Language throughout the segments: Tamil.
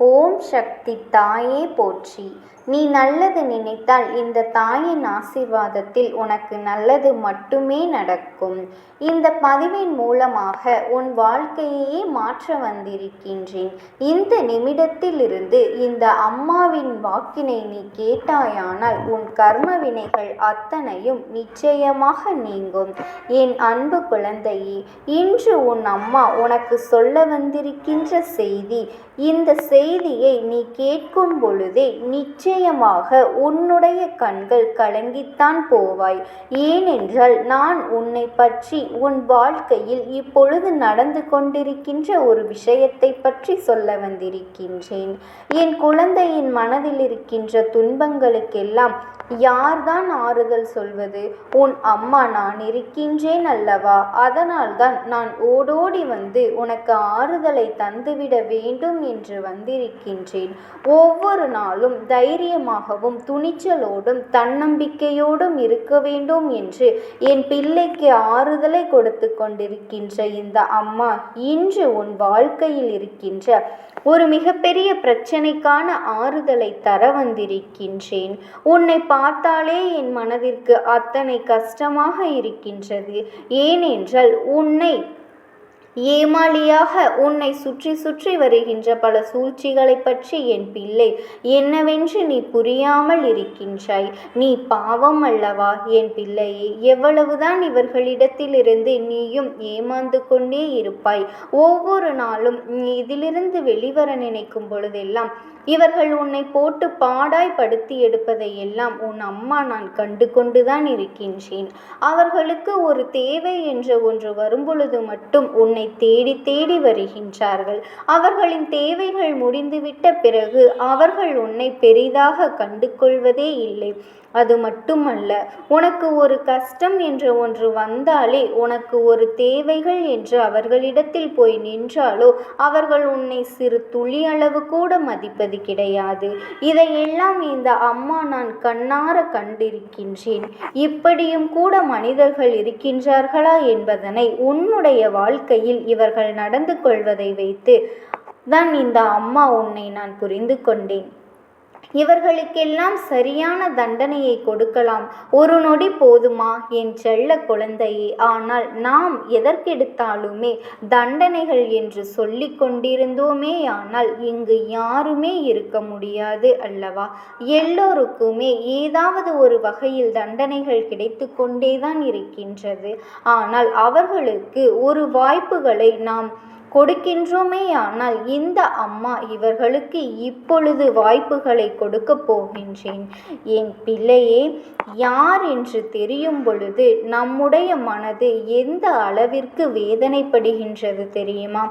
ஓம் சக்தி தாயே போற்றி. நீ நல்லது நினைத்தால் இந்த தாயின் ஆசிர்வாதத்தில் உனக்கு நல்லது மட்டுமே நடக்கும். இந்த பதிவின் மூலமாக உன் வாழ்க்கையையே மாற்ற வந்திருக்கின்றேன். இந்த நிமிடத்திலிருந்து இந்த அம்மாவின் வாக்கினை நீ கேட்டாயானால் உன் கர்ம வினைகள் அத்தனையும் நிச்சயமாக நீங்கும். என் அன்பு குழந்தையே இன்று உன் அம்மா உனக்கு சொல்ல வந்திருக்கின்ற செய்தி இந்த செய்தியை நீ கேட்கும் பொழுதே நிச்சயமாக உன்னுடைய கண்கள் கலங்கித்தான் போவாய். ஏனென்றால் நான் உன்னை பற்றி உன் வாழ்க்கையில் இப்பொழுது நடந்து கொண்டிருக்கின்ற ஒரு விஷயத்தை பற்றி சொல்ல வந்திருக்கின்றேன். என் குழந்தையின் மனதில் இருக்கின்ற துன்பங்களுக்கெல்லாம் யார்தான் ஆறுதல் சொல்வது? உன் அம்மா நான் இருக்கின்றேன் அல்லவா? அதனால்தான் நான் ஓடோடி வந்து உனக்கு ஆறுதலை தந்துவிட வேண்டும் என்று கொண்டிருக்கின்றேன். ஒவ்வொரு நாளும் தைரியமாகவும் துணிச்சலோடும் தன்னம்பிக்கையோடும் இருக்க வேண்டும் என்று என் பிள்ளைக்கு ஆறுதலை கொடுத்து கொண்டிருக்கின்ற இந்த அம்மா இன்று உன் வாழ்க்கையில் இருக்கின்ற ஒரு மிகப்பெரிய பிரச்சனைக்கான ஆறுதலை தர வந்திருக்கின்றேன். உன்னை பார்த்தாலே என் மனதிற்கு அத்தனை கஷ்டமாக இருக்கின்றது. ஏனென்றால் உன்னை ஏமாளியாக உன்னை சுற்றி சுற்றி வருகின்ற பல சூழ்ச்சிகளை பற்றி என் பிள்ளை என்னவென்று நீ புரியாமல் இருக்கின்றாய். நீ பாவம் அல்லவா? என் பிள்ளையே எவ்வளவுதான் இவர்களிடத்திலிருந்து நீயும் ஏமாந்து கொண்டே இருப்பாய். ஒவ்வொரு நாளும் நீ இதிலிருந்து வெளிவர நினைக்கும் பொழுதெல்லாம் இவர்கள் உன்னை போட்டு பாடாய் படுத்தி எடுப்பதை எல்லாம் உன் அம்மா நான் கண்டு கொண்டுதான் இருக்கின்றேன். அவர்களுக்கு ஒரு தேவை என்ற ஒன்று வரும்பொழுது மட்டும் உன்னை தேடி தேடி வருகின்றார்கள். அவர்களின் தேவைகள் முடிந்துவிட்ட பிறகு அவர்கள் உன்னை பெரிதாக கண்டு கொள்வதே இல்லை. அது மட்டுமல்ல உனக்கு ஒரு கஷ்டம் என்ற ஒன்று வந்தாலே உனக்கு ஒரு தேவைகள் என்று அவர்களிடத்தில் போய் நின்றாலோ அவர்கள் உன்னை சிறு துளி அளவு கூட மதிப்பது கிடையாது. இதையெல்லாம் இந்த அம்மா நான் கண்ணார கண்டிருக்கின்றேன். இப்படியும் கூட மனிதர்கள் இருக்கின்றார்களா என்பதனை உன்னுடைய வாழ்க்கையில் இவர்கள் நடந்து கொள்வதை வைத்து தான் இந்த அம்மா உன்னை நான் புரிந்து கொண்டேன். இவர்களுக்கெல்லாம் சரியான தண்டனையை கொடுக்கலாம். ஒரு நொடி போதுமா? என் செல்ல குழந்தையே ஆனால் நாம் எதற்கெடுத்தாலுமே தண்டனைகள் என்று சொல்லி கொண்டிருந்தோமே ஆனால் இங்கு யாருமே இருக்க முடியாது அல்லவா? எல்லோருக்குமே ஏதாவது ஒரு வகையில் தண்டனைகள் கிடைத்து கொண்டேதான் இருக்கின்றது. ஆனால் அவர்களுக்கு ஒரு வாய்ப்புகளை நாம் கொடுக்கின்றோமேயானால் இந்த அம்மா இவர்களுக்கு இப்பொழுது வாய்ப்புகளை கொடுக்க போகின்றேன். என் பிள்ளையே யார் என்று தெரியும் பொழுது நம்முடைய மனது எந்த அளவிற்கு வேதனைப்படுகின்றது தெரியுமா?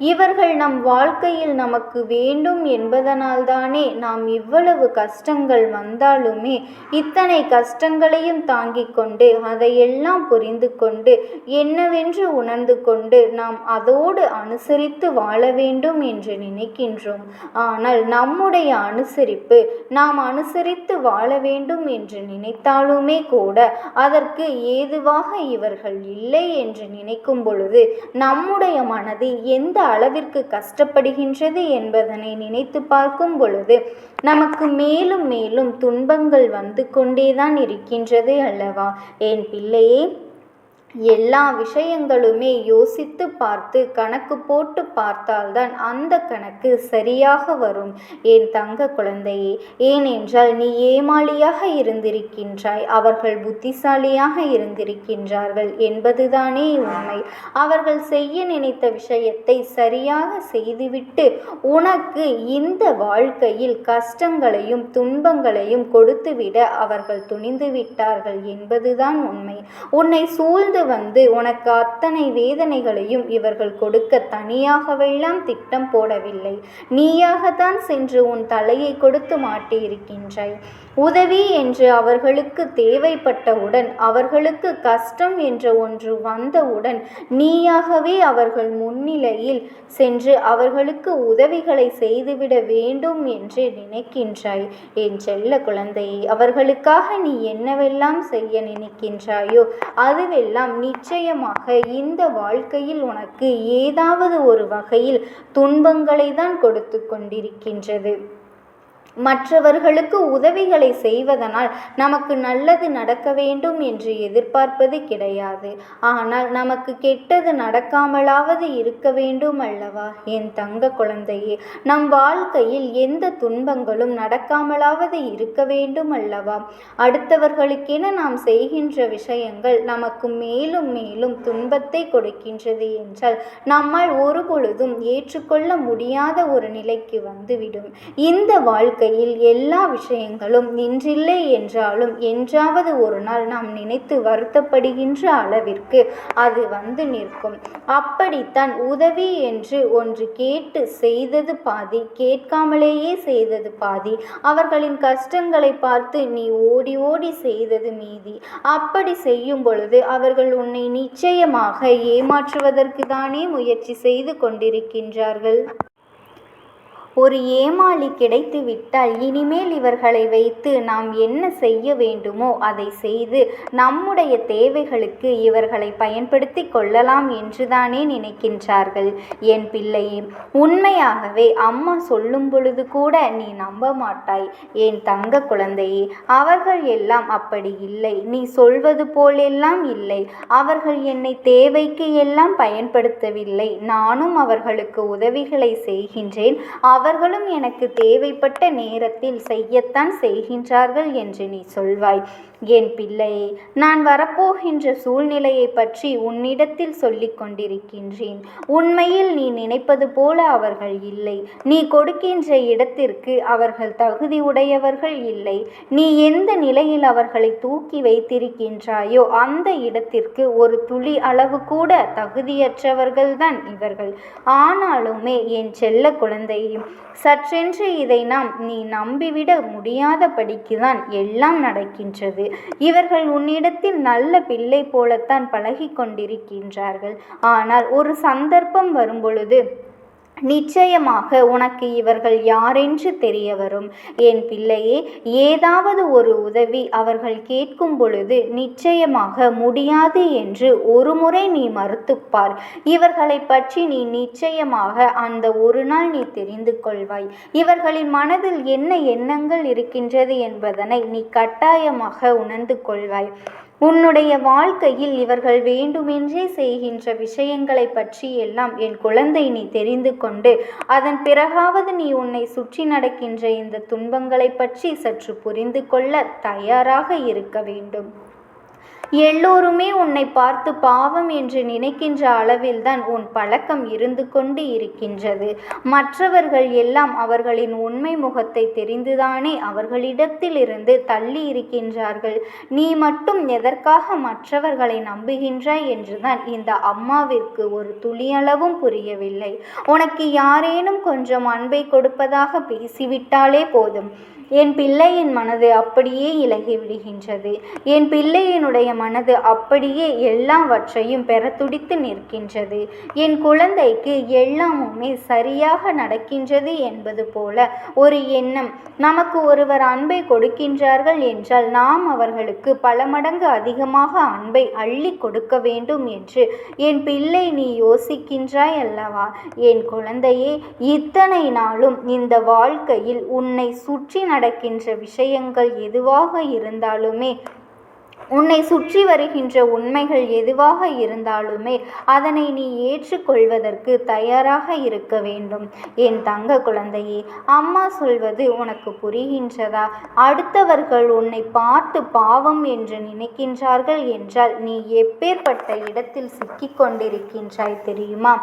இவர்கள் நம் வாழ்க்கையில் நமக்கு வேண்டும் என்பதனால்தானே நாம் இவ்வளவு கஷ்டங்கள் வந்தாலுமே இத்தனை கஷ்டங்களையும் தாங்கிக் கொண்டு அதையெல்லாம் புரிந்து கொண்டு என்னவென்று உணர்ந்து கொண்டு நாம் அதோடு அனுசரித்து வாழ வேண்டும் என்று நினைக்கின்றோம். ஆனால் நம்முடைய அனுசரிப்பு நாம் அனுசரித்து வாழ வேண்டும் என்று நினைத்தாலுமே கூட அதற்கு ஏதுவாக இவர்கள் இல்லை என்று நினைக்கும் பொழுது நம்முடைய மனது எந்த அளவிற்கு கஷ்டப்படுகின்றது என்பதனை நினைத்து பார்க்கும் பொழுது நமக்கு மேலும் மேலும் துன்பங்கள் வந்து கொண்டேதான் இருக்கின்றது அல்லவா? என் பிள்ளையே எல்லா விஷயங்களுமே யோசித்து பார்த்து கணக்கு போட்டு பார்த்தால்தான் அந்த கணக்கு சரியாக வரும். என் தங்க குழந்தையே ஏனென்றால் நீ ஏமாளியாக இருந்திருக்கின்றாய். அவர்கள் புத்திசாலியாக இருந்திருக்கின்றார்கள் என்பதுதானே உண்மை. அவர்கள் செய்ய நினைத்த விஷயத்தை சரியாக செய்துவிட்டு உனக்கு இந்த வாழ்க்கையில் கஷ்டங்களையும் துன்பங்களையும் கொடுத்துவிட அவர்கள் துணிந்து விட்டார்கள் என்பதுதான் உண்மை. உன்னை சூழ்ந்து வந்து உனக்கு அத்தனை வேதனைகளையும் இவர்கள் கொடுக்க தனியாகவெல்லாம் திட்டம் போடவில்லை. நீயாகத்தான் சென்று உன் தலையை கொடுத்து மாட்டியிருக்கின்றாய். உதவி என்று அவர்களுக்கு தேவைப்பட்டவுடன் அவர்களுக்கு கஷ்டம் என்ற ஒன்று வந்தவுடன் நீயாகவே அவர்கள் முன்னிலையில் சென்று அவர்களுக்கு உதவிகளை செய்துவிட வேண்டும் என்று நினைக்கின்றாய். என் செல்ல குழந்தையை அவர்களுக்காக நீ என்னவெல்லாம் செய்ய நினைக்கின்றாயோ அதுவெல்லாம் நிச்சயமாக இந்த வாழ்க்கையில் உனக்கு ஏதாவது ஒரு வகையில் துன்பங்களை தான் கொடுத்து கொண்டிருக்கின்றது. மற்றவர்களுக்கு உதவிகளை செய்வதனால் நமக்கு நல்லது நடக்க வேண்டும் என்று எதிர்பார்ப்பது கிடையாது. ஆனால் நமக்கு கெட்டது நடக்காமலாவது இருக்க வேண்டும் அல்லவா? என் தங்க குழந்தையே நம் வாழ்க்கையில் எந்த துன்பங்களும் நடக்காமலாவது இருக்க வேண்டும் அல்லவா? அடுத்தவர்களுக்கென நாம் செய்கின்ற விஷயங்கள் நமக்கு மேலும் மேலும் துன்பத்தை கொடுக்கின்றது என்றால் நம்மால் ஒரு பொழுதும் ஏற்றுக்கொள்ள முடியாத ஒரு நிலைக்கு வந்துவிடும். இந்த வாழ்க்கை வாழ்க்கையில் எல்லா விஷயங்களும் நின்றில்லை என்றாலும் என்றாவது ஒரு நாள் நாம் நினைத்து வருத்தப்படுகின்ற அளவிற்கு அது வந்து நிற்கும். அப்படித்தான் உதவி என்று ஒன்று கேட்டு செய்தது பாதி கேட்காமலேயே செய்தது பாதி. அவர்களின் கஷ்டங்களை பார்த்து நீ ஓடி ஓடி செய்தது மீதி. அப்படி செய்யும் பொழுது அவர்கள் உன்னை நிச்சயமாக ஏமாற்றுவதற்கு தானே முயற்சி செய்து கொண்டிருக்கின்றார்கள். ஒரு ஏமாளி கிடைத்து விட்டால் இனிமேல் இவர்களை வைத்து நாம் என்ன செய்ய வேண்டுமோ அதை செய்து நம்முடைய தேவைகளுக்கு இவர்களை பயன்படுத்தி கொள்ளலாம் என்றுதானே நினைக்கின்றார்கள். என் பிள்ளையே உண்மையாகவே அம்மா சொல்லும் பொழுது கூட நீ நம்ப மாட்டாய். என் தங்க குழந்தையே அவர்கள் எல்லாம் அப்படி இல்லை. நீ சொல்வது போலெல்லாம் இல்லை. அவர்கள் என்னை தேவைக்கு எல்லாம் பயன்படுத்தவில்லை. நானும் அவர்களுக்கு உதவிகளை செய்கின்றேன். அவர்களும் எனக்கு தேவைப்பட்ட நேரத்தில் செய்யத்தான் செய்கின்றார்கள் என்று நீ சொல்வாய். என் பிள்ளையே நான் வரப்போகின்ற சூழ்நிலையை பற்றி உன்னிடத்தில் சொல்லிக் கொண்டிருக்கின்றேன். உண்மையில் நீ நினைப்பது போல அவர்கள் இல்லை. நீ கொடுக்கின்ற இடத்திற்கு அவர்கள் தகுதி உடையவர்கள் இல்லை. நீ எந்த நிலையில் அவர்களை தூக்கி வைத்திருக்கின்றாயோ அந்த இடத்திற்கு ஒரு துளி அளவு கூட தகுதியற்றவர்கள்தான் இவர்கள். ஆனாலுமே என் செல்ல குழந்தையும் சற்றென்று இதை நாம் நீ நம்பிவிட முடியாதபடிக்குதான் எல்லாம் நடக்கின்றது. இவர்கள் உன்னிடத்தில் நல்ல பிள்ளை போலத்தான் பழகி கொண்டிருக்கின்றார்கள் ஆனால் ஒரு சந்தர்ப்பம் வரும்பொழுது நிச்சயமாக உனக்கு இவர்கள் யாரென்று தெரிய வரும் என் பிள்ளையே ஏதாவது ஒரு உதவி அவர்கள் கேட்கும் பொழுது நிச்சயமாக முடியாது என்று ஒரு முறை நீ மறுத்துப்பார். இவர்களை பற்றி நீ நிச்சயமாக அந்த ஒரு நாள் நீ தெரிந்து கொள்வாய். இவர்களின் மனதில் என்ன எண்ணங்கள் இருக்கின்றது என்பதனை நீ கட்டாயமாக உணர்ந்து கொள்வாய். உன்னுடைய வாழ்க்கையில் இவர்கள் வேண்டுமென்றே செய்கின்ற விஷயங்களை பற்றி எல்லாம் என் குழந்தை நீ தெரிந்து கொண்டு அதன் பிறகாவது நீ உன்னை சுற்றி நடக்கின்ற இந்த துன்பங்களை பற்றி சற்று புரிந்து கொள்ள தயாராக இருக்க வேண்டும். எல்லோருமே உன்னை பார்த்து பாவம் என்று நினைக்கின்ற அளவில்தான் உன் பழக்கம் இருந்து கொண்டு இருக்கின்றது. மற்றவர்கள் எல்லாம் அவர்களின் உண்மை முகத்தை தெரிந்துதானே அவர்களிடத்திலிருந்து தள்ளி இருக்கின்றார்கள். நீ மட்டும் எதற்காக மற்றவர்களை நம்புகின்றாய் என்றுதான் இந்த அம்மாவிற்கு ஒரு துளியளவும் புரியவில்லை. உனக்கு யாரேனும் கொஞ்சம் அன்பை கொடுப்பதாக பேசிவிட்டாலே போதும். என் பிள்ளையின் மனது அப்படியே இலகி விடுகின்றது. என் பிள்ளையினுடைய மனது அப்படியே எல்லாவற்றையும் பெற துடித்து நிற்கின்றது. என் குழந்தைக்கு எல்லாமுமே சரியாக நடக்கின்றது என்பது போல ஒரு எண்ணம். நமக்கு ஒருவர் அன்பை கொடுக்கின்றார்கள் என்றால் நாம் அவர்களுக்கு பல மடங்கு அதிகமாக அன்பை அள்ளி கொடுக்க வேண்டும் என்று என் பிள்ளை நீ யோசிக்கின்றாய் அல்லவா? என் குழந்தையே இத்தனை நாளும் இந்த வாழ்க்கையில் உன்னை சுற்றி நடக்கின்ற விஷயங்கள் எதுவாக இருந்தாலுமே உன்னை சுற்றி வருகின்ற உண்மைகள் எதுவாக இருந்தாலுமே அதனை நீ ஏற்றுக்கொள்வதற்கு தயாராக இருக்க வேண்டும். என் தங்க குழந்தையே அம்மா சொல்வது உனக்கு புரிகின்றதா? அடுத்தவர்கள் உன்னை பார்த்து பாவம் என்று நினைக்கின்றார்கள் என்றால் நீ எப்பேற்பட்ட இடத்தில் சிக்கிக் கொண்டிருக்கின்றாய் தெரியுமா?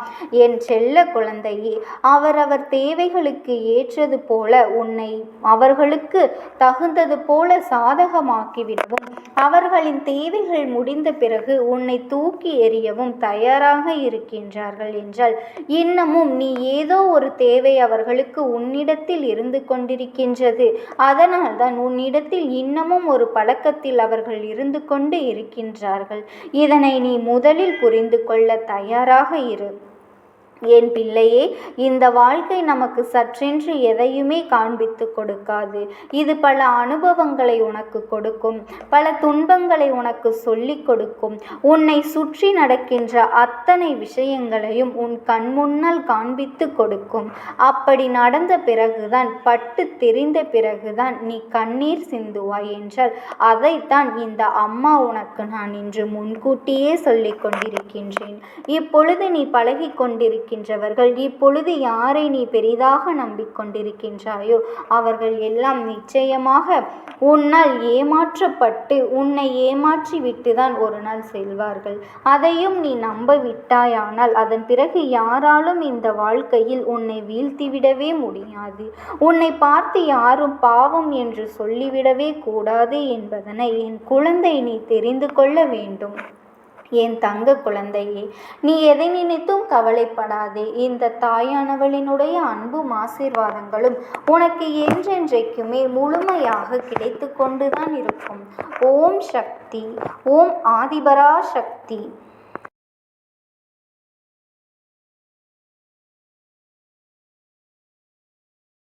என் செல்ல குழந்தையே அவரவர் தேவைகளுக்கு ஏற்றது போல உன்னை அவர்களுக்கு தகுந்தது போல சாதகமாக்கிவிடவும் அவர்கள் அவர்களின் தேவைகள் முடிந்த பிறகு உன்னை தூக்கி எறியவும் தயாராக இருக்கின்றார்கள் என்றால் இன்னமும் நீ ஏதோ ஒரு தேவை அவர்களுக்கு உன்னிடத்தில் இருந்து கொண்டிருக்கின்றது. அதனால்தான் உன்னிடத்தில் இன்னமும் ஒரு பழக்கத்தில் அவர்கள் இருந்து கொண்டு இருக்கின்றார்கள். இதனை நீ முதலில் புரிந்து கொள்ள தயாராக இரு. என் பிள்ளையே இந்த வாழ்க்கை நமக்கு சற்றென்று எதையுமே காண்பித்து கொடுக்காது. இது பல அனுபவங்களை உனக்கு கொடுக்கும் பல துன்பங்களை உனக்கு சொல்லிக் கொடுக்கும். உன்னை சுற்றி நடக்கின்ற அத்தனை விஷயங்களையும் உன் கண்முன்னால் காண்பித்து கொடுக்கும். அப்படி நடந்த பிறகுதான் பட்டு தெரிந்த பிறகுதான் நீ கண்ணீர் சிந்துவாய் என்றால் அதைத்தான் இந்த அம்மா உனக்கு நான் இன்று முன்கூட்டியே சொல்லிக் கொண்டிருக்கின்றேன். இப்பொழுது நீ பழகி கொண்டிருக்க இருக்கின்றவர்கள் இப்பொழுது யாரை நீ பெரிதாக நம்பிக்கொண்டிருக்கின்றாயோ அவர்கள் எல்லாம் நிச்சயமாக உன்னால் ஏமாற்றப்பட்டு உன்னை ஏமாற்றி விட்டுதான் ஒரு நாள் செல்வார்கள். அதையும் நீ நம்ப விட்டாயானால் அதன் பிறகு யாராலும் இந்த வாழ்க்கையில் உன்னை வீழ்த்திவிடவே முடியாது. உன்னை பார்த்து யாரும் பாவம் என்று சொல்லிவிடவே கூடாது என்பதனை என் குழந்தை நீ தெரிந்து கொள்ள வேண்டும். என் தங்க குழந்தையே நீ எதை நினைத்தும் கவலைப்படாதே. இந்த தாயானவளினுடைய அன்பும் ஆசீர்வாதங்களும் உனக்கு என்றென்றைக்குமே முழுமையாக கிடைத்து கொண்டுதான் இருக்கும். ஓம் சக்தி ஓம் ஆதிபரா சக்தி